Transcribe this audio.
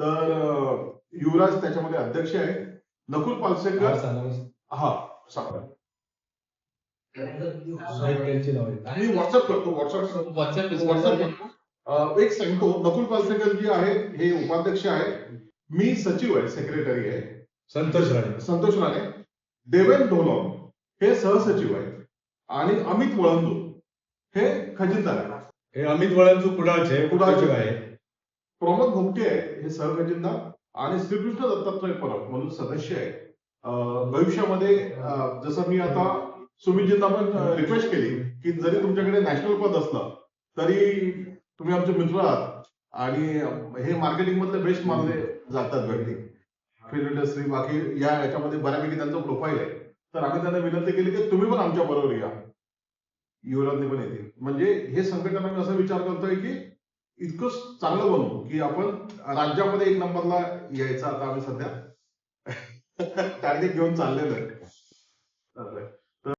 तर युवराज त्याच्यामध्ये अध्यक्ष आहे. नकुल पालसेकर हा सांगा आहेत. मी व्हॉट्सअप करतो व्हॉट्सअप व्हॉट्सअप व्हॉट्सअप करतो. एक सांगतो नकुल पालसेकर जे आहे हे उपाध्यक्ष आहे. मी सचिव आहे सेक्रेटरी आहे. संतोष राणे. संतोष राणे. देवेन ढोलम हे सहसचिव आहेत. आणि अमित वळंदू हे खजिनदार आहेत. हे अमित कुडाळचे कुडाळचे. कुडाळचे आहे? प्रमोद घोपटे आहे हे सहखजिनदार आणि श्रीकृष्ण दत्तात्रय परब म्हणून सदस्य आहे भविष्यामध्ये जसं मी आता सुमितजींना पण रिक्वेस्ट केली की जरी तुमच्याकडे नॅशनल पद असलं तरी तुम्ही आमचे मित्र आहात. आणि हे मार्केटिंग मधले बेस्ट मानले जातात व्यक्ती फिल्म इंडस्ट्री बाकी या याच्यामध्ये बऱ्यापैकी त्यांचं प्रोफाईल आहे. तर आम्ही त्यांना विनंती केली की तुम्ही पण आमच्या बरोबर या. युवराजने पण येतील. म्हणजे हे संघटना आम्ही असा विचार करतोय की इतकं चांगलं बनवू की आपण राज्यामध्ये एक नंबरला यायचं आता आम्ही सध्या. टार्गेट घेऊन चाललेलं आहे.